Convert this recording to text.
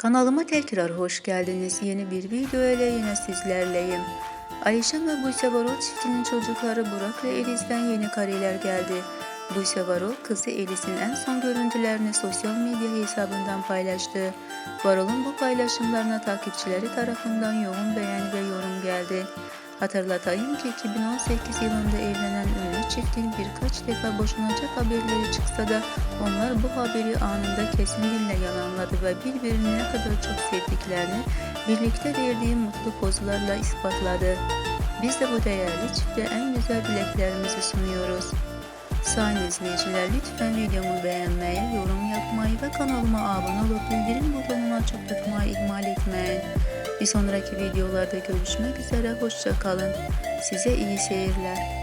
Kanalıma tekrar hoş geldiniz. Yeni bir video ile yine sizlerleyim. Ayşe ve Buse Varol çiftinin çocukları Burak ve Eliz'den yeni kareler geldi. Buse Varol kızı Eliz'in en son görüntülerini sosyal medya hesabından paylaştı. Varol'un bu paylaşımlarına takipçileri tarafından yoğun beğeni ve yorum geldi. Hatırlatayım ki 2018 yılında evlenen ünlü çiftin birkaç defa boşanacak haberleri çıksa da onlar bu haberi anında kesin dille yalanladı ve birbirini ne kadar çok sevdiklerini birlikte verdiği mutlu pozlarla ispatladı. Biz de bu değerli çifte en güzel dileklerimizi sunuyoruz. Sayın izleyiciler lütfen videomu beğenmeyi, yorum yapmayı ve kanalıma abone olup bildirim butonunu açık tutmayı ihmal etmeyin. Bir sonraki videolarda görüşmek üzere, hoşça kalın. Size iyi seyirler.